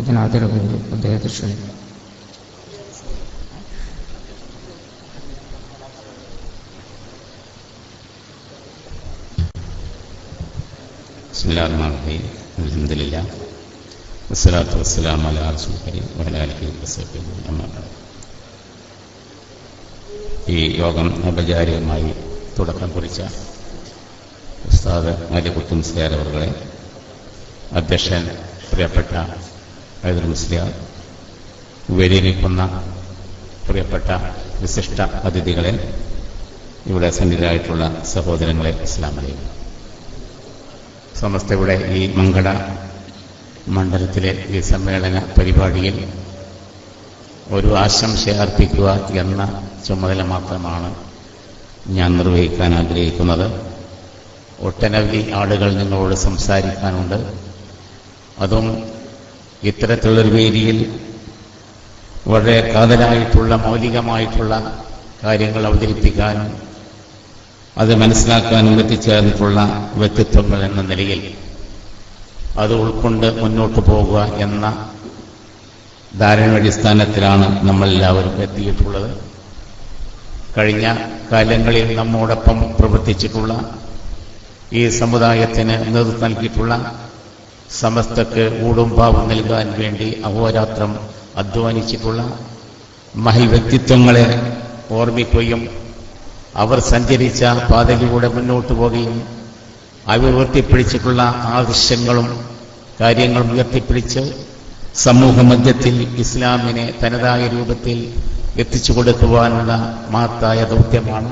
അതിനാദരവ് അദ്ദേഹത്തെ ക്ഷണിക്കുന്നു. വസ്സലാത്തു അലാ ഈ യോഗം ഔപചാരികമായി തുടക്കം കുറിച്ച ഉസ്താദ് മാലിക്കുട്ടൻ സിയാർ അധ്യക്ഷൻ പ്രിയപ്പെട്ട ഹൈദർ മുസ്ലിയാർ വരിയിരിക്കുന്ന പ്രിയപ്പെട്ട വിശിഷ്ട അതിഥികളെ ഇവിടെ സന്നിധിയായിട്ടുള്ള സഹോദരങ്ങളെ ഇസ്ലാം അലൈക്കും. സമസ്തയുടെ ഈ മംഗള മണ്ഡലത്തിലെ ഈ സമ്മേളന പരിപാടിയിൽ ഒരു ആശംസ അർപ്പിക്കുക എന്ന ചുമതല മാത്രമാണ് ഞാൻ നിർവഹിക്കാൻ ആഗ്രഹിക്കുന്നത്. ഒട്ടനവധി ആളുകൾ നിങ്ങളോട് സംസാരിക്കാനുണ്ട്. അതും ഇത്തരത്തിലുള്ളൊരു വേദിയിൽ വളരെ കാതലായിട്ടുള്ള മൗലികമായിട്ടുള്ള കാര്യങ്ങൾ അവതരിപ്പിക്കാനും അത് മനസ്സിലാക്കാനും എത്തിച്ചേർന്നിട്ടുള്ള വ്യക്തിത്വങ്ങൾ എന്ന നിലയിൽ അത് ഉൾക്കൊണ്ട് മുന്നോട്ട് പോകുക എന്ന ധാരണയുടെ നമ്മളെല്ലാവരും എത്തിയിട്ടുള്ളത്. കഴിഞ്ഞ കാലങ്ങളിൽ നമ്മോടൊപ്പം പ്രവർത്തിച്ചിട്ടുള്ള ഈ സമുദായത്തിന് നേതൃത്വം നൽകിയിട്ടുള്ള സമസ്തക്ക് ഊടും ഭാവം നൽകാൻ വേണ്ടി അഹോരാത്രം അധ്വാനിച്ചിട്ടുള്ള മഹൽ വ്യക്തിത്വങ്ങളെ ഓർമ്മിക്കുകയും അവർ സഞ്ചരിച്ച പാതയിലൂടെ മുന്നോട്ട് പോവുകയും അവർ ഉയർത്തിപ്പിടിച്ചിട്ടുള്ള ആവശ്യങ്ങളും കാര്യങ്ങളും ഉയർത്തിപ്പിടിച്ച് സമൂഹ മധ്യത്തിൽ ഇസ്ലാമിനെ തനതായ രൂപത്തിൽ എത്തിച്ചു കൊടുക്കുവാനുള്ള മഹത്തായ ദൗത്യമാണ്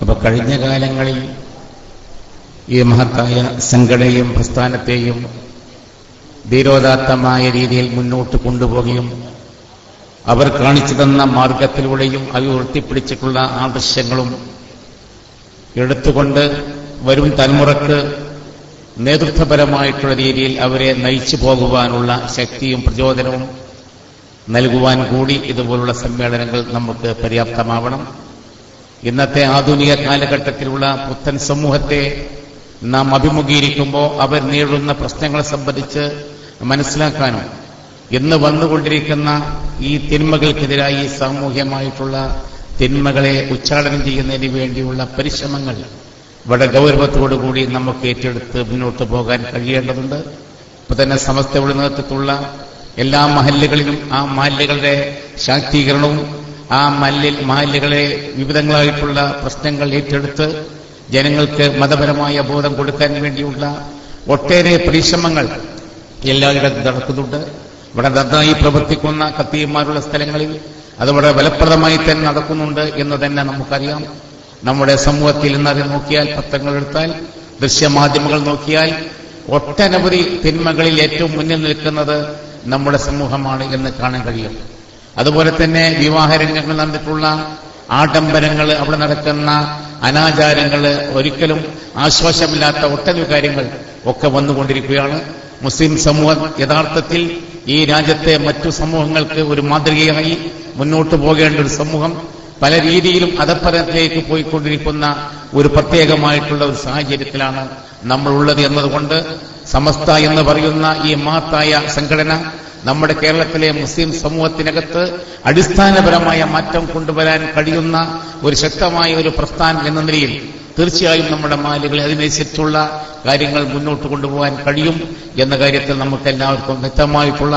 അപ്പൊ കഴിഞ്ഞ കാലങ്ങളിൽ ഈ മഹത്തായ സംഘടനയും പ്രസ്ഥാനത്തെയും ധീരോദാത്തമായ രീതിയിൽ മുന്നോട്ട് കൊണ്ടുപോവുകയും അവർ കാണിച്ചു തന്ന മാർഗത്തിലൂടെയും അത് ഉയർത്തിപ്പിടിച്ചിട്ടുള്ള ആദർശങ്ങളും എടുത്തുകൊണ്ട് വരും തലമുറയ്ക്ക് നേതൃത്വപരമായിട്ടുള്ള രീതിയിൽ അവരെ നയിച്ചു പോകുവാനുള്ള ശക്തിയും പ്രചോദനവും നൽകുവാൻ കൂടി ഇതുപോലുള്ള സമ്മേളനങ്ങൾ നമുക്ക് പര്യാപ്തമാവണം. ഇന്നത്തെ ആധുനിക കാലഘട്ടത്തിലുള്ള പുത്തൻ സമൂഹത്തെ നാം അഭിമുഖീകരിക്കുമ്പോൾ അവർ നേരിടുന്ന പ്രശ്നങ്ങളെ സംബന്ധിച്ച് മനസ്സിലാക്കാനും ഇന്ന് വന്നുകൊണ്ടിരിക്കുന്ന ഈ തിന്മകൾക്കെതിരായി സാമൂഹ്യമായിട്ടുള്ള തിന്മകളെ ഉച്ചാടനം ചെയ്യുന്നതിന് വേണ്ടിയുള്ള പരിശ്രമങ്ങൾ വളരെ ഗൗരവത്തോടുകൂടി നമുക്ക് ഏറ്റെടുത്ത് മുന്നോട്ട് പോകാൻ കഴിയേണ്ടതുണ്ട്. ഇപ്പൊ തന്നെ സമസ്ത നേതൃത്വത്തിലുള്ള എല്ലാ മഹല്ലുകളിലും ആ മഹല്ലുകളുടെ ശാക്തീകരണവും ആ മല്ലിൽ മഹല്ലുകളെ വിവിധങ്ങളായിട്ടുള്ള പ്രശ്നങ്ങൾ ഏറ്റെടുത്ത് ജനങ്ങൾക്ക് മതപരമായ ബോധം കൊടുക്കാൻ വേണ്ടിയുള്ള ഒട്ടേറെ പരിശ്രമങ്ങൾ എല്ലായിടത്തും നടക്കുന്നുണ്ട്. ഇവിടെ നന്നായി പ്രവർത്തിക്കുന്ന കത്തിയന്മാരുള്ള സ്ഥലങ്ങളിൽ അത് വളരെ ഫലപ്രദമായി തന്നെ നടക്കുന്നുണ്ട് എന്ന് തന്നെ നമുക്കറിയാം. നമ്മുടെ സമൂഹത്തിൽ ഇന്ന് അത് നോക്കിയാൽ പത്രങ്ങൾ എടുത്താൽ ദൃശ്യമാധ്യമങ്ങൾ നോക്കിയാൽ ഒട്ടനവധി തിന്മകളിൽ ഏറ്റവും മുന്നിൽ നിൽക്കുന്നത് നമ്മുടെ സമൂഹമാണ് എന്ന് കാണാൻ കഴിയും. അതുപോലെ തന്നെ വിവാഹരംഗങ്ങൾ നടന്നിട്ടുള്ള ആഡംബരങ്ങൾ അവിടെ നടക്കുന്ന അനാചാരങ്ങൾ ഒരിക്കലും ആശ്വാസമില്ലാത്ത ഒട്ടനവധി കാര്യങ്ങൾ ഒക്കെ വന്നുകൊണ്ടിരിക്കുകയാണ്. മുസ്ലിം സമൂഹം യഥാർത്ഥത്തിൽ ഈ രാജ്യത്തെ മറ്റു സമൂഹങ്ങൾക്ക് ഒരു മാതൃകയായി മുന്നോട്ട് പോകേണ്ട ഒരു സമൂഹം പല രീതിയിലും അധപ്പതത്തിലേക്ക് പോയിക്കൊണ്ടിരിക്കുന്ന ഒരു പ്രത്യേകമായിട്ടുള്ള ഒരു സാഹചര്യത്തിലാണ് നമ്മളുള്ളത് എന്നതുകൊണ്ട് സമസ്ത എന്ന് പറയുന്ന ഈ മഹത്തായ സംഘടന നമ്മുടെ കേരളത്തിലെ മുസ്ലിം സമൂഹത്തിനകത്ത് അടിസ്ഥാനപരമായ മാറ്റം കൊണ്ടുവരാൻ കഴിയുന്ന ഒരു ശക്തമായ ഒരു പ്രസ്ഥാനം എന്ന നിലയിൽ തീർച്ചയായും നമ്മുടെ മാലുകളെ അതിനനുസരിച്ചുള്ള കാര്യങ്ങൾ മുന്നോട്ട് കൊണ്ടുപോകാൻ കഴിയും എന്ന കാര്യത്തിൽ നമുക്ക് എല്ലാവർക്കും വ്യക്തമായിട്ടുള്ള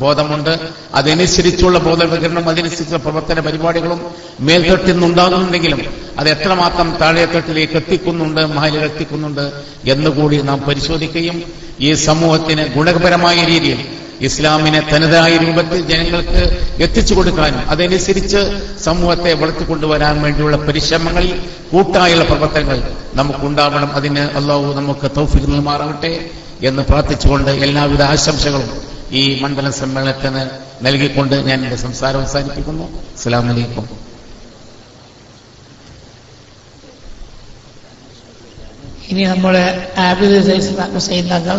ബോധമുണ്ട്. അതനുസരിച്ചുള്ള ബോധവൽക്കരണം അതനുസരിച്ചുള്ള പ്രവർത്തന പരിപാടികളും മേൽത്തട്ടിൽ നിന്നുണ്ടാകുന്നുണ്ടെങ്കിലും അത് എത്രമാത്രം താഴെത്തട്ടിലേക്ക് എത്തിക്കുന്നുണ്ട് മഹലിൽ എത്തിക്കുന്നുണ്ട് എന്നുകൂടി നാം പരിശോധിക്കുകയും ഈ സമൂഹത്തിന് ഗുണപരമായ രീതിയിൽ ഇസ്ലാമിനെ തനതായ രൂപത്തിൽ ജനങ്ങൾക്ക് എത്തിച്ചു കൊടുക്കാനും അതനുസരിച്ച് സമൂഹത്തെ വളർത്തിക്കൊണ്ടുവരാൻ വേണ്ടിയുള്ള പരിശ്രമങ്ങളിൽ കൂട്ടായുള്ള പ്രവർത്തനങ്ങൾ നമുക്കുണ്ടാവണം. അതിന് അള്ളാഹു നമുക്ക് തൗഫീഖ് നൽകുമാറാകട്ടെ എന്ന് പ്രാർത്ഥിച്ചുകൊണ്ട് എല്ലാവിധ ആശംസകളും ഈ മണ്ഡല സമ്മേളനത്തിന് നൽകിക്കൊണ്ട് ഞാൻ എന്റെ സംസാരം അവസാനിപ്പിക്കുന്നു. അസ്സാം വലൈക്കും ഇനി നമ്മുടെ ആബിദ് ഹുസൈൻ തങ്ങൾ